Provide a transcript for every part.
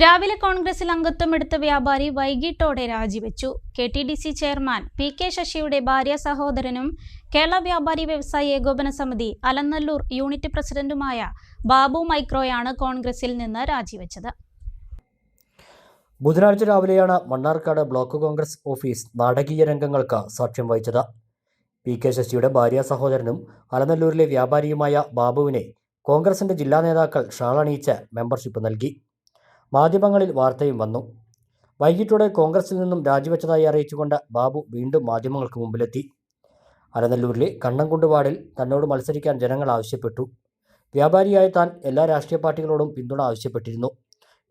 രാവിലെ കോൺഗ്രസിൽ അംഗത്വമെടുത്ത വ്യാപാരി വൈകിട്ടോടെ രാജിവെച്ചു. K T D C chairman P K ശശിയുടെ ഭാര്യ സഹോദരനും കേരള വ്യാപാരി വ്യവസായ ഏകോപന സമിതി അലനല്ലൂർ യൂണിറ്റ് പ്രസിഡന്റുമായ ബാബു മൈക്രോയാണ് കോൺഗ്രസിൽ നിന്ന് രാജിവെച്ചത്. ബുധനാഴ്ച രാവിലെയാണ് മണ്ണാർക്കാട് ബ്ലോക്ക് കോൺഗ്രസ് ഓഫീസ് നാടകീയ രംഗങ്ങൾക്ക് സാക്ഷ്യം വഹിച്ചത്. പി കെ ശശിയുടെ ഭാര്യ സഹോദരനും അലനല്ലൂരിലെ വ്യാപാരിയുമായ ബാബുവിനെ കോൺഗ്രസിന്റെ ജില്ലാ നേതാക്കൾ ഷാളണിയിച്ച് മെമ്പർഷിപ്പ് നൽകി. മാധ്യമങ്ങളിൽ വാർത്തയും വന്നു. വൈകിട്ടോടെ കോൺഗ്രസിൽ നിന്നും രാജിവെച്ചതായി അറിയിച്ചുകൊണ്ട് ബാബു വീണ്ടും മാധ്യമങ്ങൾക്ക് മുമ്പിലെത്തി. അലനല്ലൂരിലെ കണ്ണംകുണ്ട് തന്നോട് മത്സരിക്കാൻ ജനങ്ങൾ ആവശ്യപ്പെട്ടു. വ്യാപാരിയായ താൻ എല്ലാ രാഷ്ട്രീയ പാർട്ടികളോടും പിന്തുണ ആവശ്യപ്പെട്ടിരുന്നു.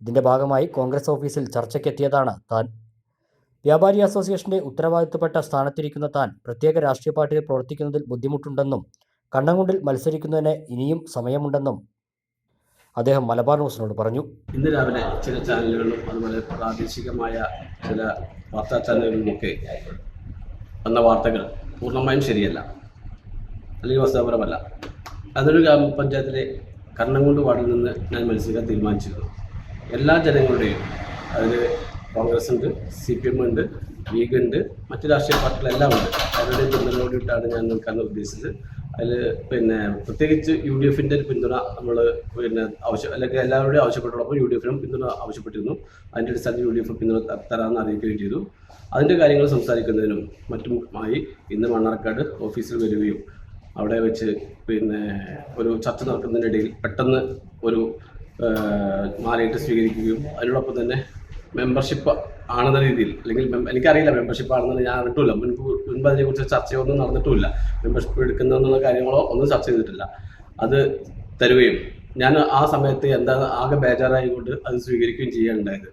ഇതിന്റെ ഭാഗമായി കോൺഗ്രസ് ഓഫീസിൽ ചർച്ചയ്ക്കെത്തിയതാണ് താൻ. വ്യാപാരി അസോസിയേഷന്റെ ഉത്തരവാദിത്തപ്പെട്ട സ്ഥാനത്തിരിക്കുന്ന താൻ പ്രത്യേക രാഷ്ട്രീയ പാർട്ടിയിൽ പ്രവർത്തിക്കുന്നതിൽ ബുദ്ധിമുട്ടുണ്ടെന്നും കണ്ണംകുണ്ടിൽ മത്സരിക്കുന്നതിന് ഇനിയും സമയമുണ്ടെന്നും അദ്ദേഹം മലബാർ ന്യൂസിനോട് പറഞ്ഞു. ഇന്ന് രാവിലെ ചില ചാനലുകളിലും അതുപോലെ പ്രാദേശികമായ ചില വാർത്താ ചാനലുകളിലുമൊക്കെ വന്ന വാർത്തകൾ പൂർണമായും ശരിയല്ല. അല്ലെങ്കിൽ വസ്തുതാപരമല്ല. അതൊരു ഗ്രാമപഞ്ചായത്തിലെ കർണംകുണ്ട് വാർഡിൽ നിന്ന് ഞാൻ മത്സരിക്കാൻ തീരുമാനിച്ചിരുന്നു. എല്ലാ ജനങ്ങളുടെയും അതിൽ കോൺഗ്രസ് ഉണ്ട് സി പി എം ഉണ്ട് ലീഗ് ഉണ്ട് മറ്റു രാഷ്ട്രീയ പാർട്ടികളെല്ലാം ഉണ്ട്. അവരുടെ പിന്തുണയോടിയിട്ടാണ് ഞാൻ നിൽക്കാൻ ഉദ്ദേശിച്ചത്. അതിൽ പിന്നെ പ്രത്യേകിച്ച് യു ഡി എഫിന്റെ പിന്തുണ നമ്മൾ പിന്നെ ആവശ്യം അല്ലെങ്കിൽ എല്ലാവരുടെയും ആവശ്യപ്പെട്ടപ്പോൾ യു ഡി എഫിനും പിന്തുണ ആവശ്യപ്പെട്ടിരുന്നു. അതിന്റെ അടിസ്ഥാനത്തിൽ യു ഡി എഫ് പിന്തുണ തരാമെന്ന് അറിയിക്കുകയും ചെയ്തു. അതിന്റെ കാര്യങ്ങൾ സംസാരിക്കുന്നതിനും മറ്റുമായി ഇന്ന് മണ്ണാർക്കാട് ഓഫീസിൽ വരികയും അവിടെ വെച്ച് പിന്നെ ഒരു ചർച്ച നടക്കുന്നതിനിടയിൽ പെട്ടെന്ന് ഒരു മാലയിട്ട് സ്വീകരിക്കുകയും അതിനോടൊപ്പം തന്നെ മെമ്പർഷിപ്പ് ആണെന്ന രീതിയിൽ അല്ലെങ്കിൽ എനിക്കറിയില്ല മെമ്പർഷിപ്പ് ആണെന്ന് ഞാൻ അറിഞ്ഞിട്ടില്ല മുൻപ് മുൻപ് അതിനെക്കുറിച്ച് ചർച്ചയൊന്നും നടന്നിട്ടില്ല മെമ്പർഷിപ്പ് എടുക്കുന്നതെന്നുള്ള കാര്യങ്ങളോ ഒന്നും ചർച്ച ചെയ്തിട്ടില്ല. അത് തരുകയും ഞാൻ ആ സമയത്ത് എന്താ ആകെ ബേജാറായിക്കൊണ്ട് അത് സ്വീകരിക്കുകയും ചെയ്യാനുണ്ടായത്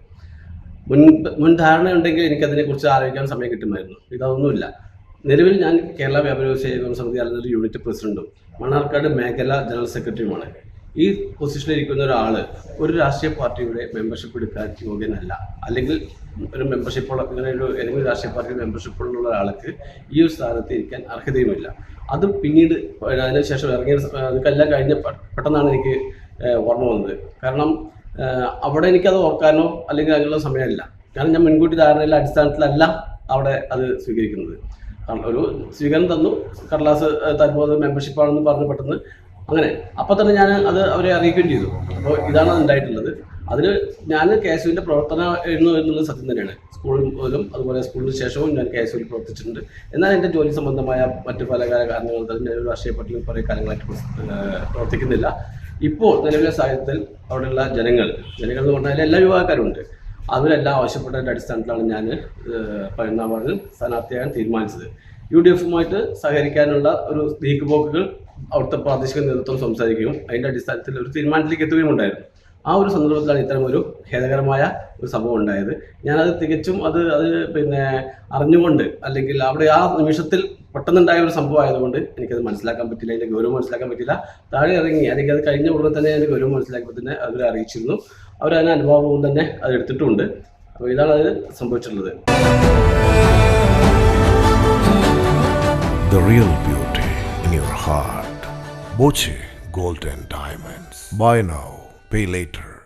മുൻ മുൻ ധാരണ ഉണ്ടെങ്കിൽ എനിക്കതിനെക്കുറിച്ച് ആലോചിക്കാൻ സമയം കിട്ടുമായിരുന്നു. ഇതൊന്നുമില്ല. നിലവിൽ ഞാൻ കേരള വ്യാപാര വ്യവസായ സമിതി അല്ലെങ്കിൽ യൂണിറ്റ് പ്രസിഡന്റും മണ്ണാർക്കാട് മേഖല ജനറൽ സെക്രട്ടറിയുമാണ്. ഈ പൊസിഷനിൽ ഇരിക്കുന്ന ഒരാൾ ഒരു രാഷ്ട്രീയ പാർട്ടിയുടെ മെമ്പർഷിപ്പ് എടുക്കാൻ യോഗ്യനല്ല. അല്ലെങ്കിൽ ഒരു മെമ്പർഷിപ്പ് ഉള്ള ഇങ്ങനെ ഒരു ഏതെങ്കിലും രാഷ്ട്രീയ പാർട്ടിയുടെ മെമ്പർഷിപ്പ് ഉള്ള ഒരാൾക്ക് ഈ ഒരു സ്ഥാനത്ത് ഇരിക്കാൻ അർഹതയുമില്ല. അത് പിന്നീട് അതിനുശേഷം ഇറങ്ങിയ അതൊക്കെല്ലാം കഴിഞ്ഞ പെട്ടെന്നാണ് എനിക്ക് ഓർമ്മ വന്നത്. കാരണം അവിടെ എനിക്കത് ഓർക്കാനോ അല്ലെങ്കിൽ അതിനുള്ള സമയമില്ല. കാരണം ഞാൻ മുൻകൂട്ടി ധാരണയിലെ അടിസ്ഥാനത്തിലല്ല അവിടെ അത് സ്വീകരിക്കുന്നത്. ഒരു സ്വീകരണം തന്നു. കടലാസ് തരുമ്പോൾ മെമ്പർഷിപ്പാണെന്ന് പറഞ്ഞ് പെട്ടെന്ന് അങ്ങനെ. അപ്പൊ തന്നെ ഞാൻ അത് അവരെ അറിയിക്കുകയും ചെയ്തു. അപ്പോൾ ഇതാണ് ഉണ്ടായിട്ടുള്ളത്. അതിന് ഞാൻ കെ എസ് യുവിന്റെ പ്രവർത്തനമായിരുന്നു എന്നുള്ളത് സത്യം തന്നെയാണ്. സ്കൂളിൽ പോലും അതുപോലെ സ്കൂളിന് ശേഷവും ഞാൻ കെ എസ് യുവിൽ പ്രവർത്തിച്ചിട്ടുണ്ട്. എന്നാൽ എന്റെ ജോലി സംബന്ധമായ മറ്റു പല കാരണങ്ങൾ തന്നെ ഒരു രാഷ്ട്രീയ പാർട്ടിയിൽ കുറേ കാലങ്ങളായിട്ട് പ്രവർത്തിക്കുന്നില്ല. ഇപ്പോൾ നിലവിലെ സാഹചര്യത്തിൽ അവിടെയുള്ള ജനങ്ങൾ ജനങ്ങൾ എന്ന് പറഞ്ഞാൽ എല്ലാ വിഭാഗക്കാരുണ്ട്. അവരെല്ലാം ആവശ്യപ്പെട്ടതിന്റെ അടിസ്ഥാനത്തിലാണ് ഞാൻ പതിനൊന്നാം വാർഡിൽ സ്ഥാനാർത്ഥിയാകാൻ തീരുമാനിച്ചത്. യു ഡി എഫുമായിട്ട് സഹകരിക്കാനുള്ള ഒരു നീക്കുപോക്കുകൾ അവിടുത്തെ പ്രാദേശിക നേതൃത്വം സംസാരിക്കുകയും അതിന്റെ അടിസ്ഥാനത്തിൽ ഒരു തീരുമാനത്തിലേക്ക് എത്തുകയും ഉണ്ടായിരുന്നു. ആ ഒരു സന്ദർഭത്തിലാണ് ഇത്തരം ഒരു ഖേദകരമായ ഒരു സംഭവം ഉണ്ടായത്. ഞാനത് തികച്ചും അത് അത് പിന്നെ അറിഞ്ഞുകൊണ്ട് അല്ലെങ്കിൽ അവിടെ ആ നിമിഷത്തിൽ പെട്ടെന്നുണ്ടായ ഒരു സംഭവം ആയതുകൊണ്ട് എനിക്കത് മനസ്സിലാക്കാൻ പറ്റില്ല അതിന്റെ ഗൗരവം മനസ്സിലാക്കാൻ പറ്റില്ല. താഴെ ഇറങ്ങി അല്ലെങ്കിൽ അത് കഴിഞ്ഞ ഉടനെ തന്നെ അതിന്റെ ഗൗരവം മനസ്സിലാക്കിയപ്പോൾ തന്നെ അവരെ അറിയിച്ചിരുന്നു. അവരതിന് അനുഭവവും തന്നെ അത് എടുത്തിട്ടുമുണ്ട് അപ്പോൾ ഇതാണ് അത് സംഭവിച്ചിട്ടുള്ളത്. The real beauty in your heart. Boche Golden Diamonds. Buy now, pay later.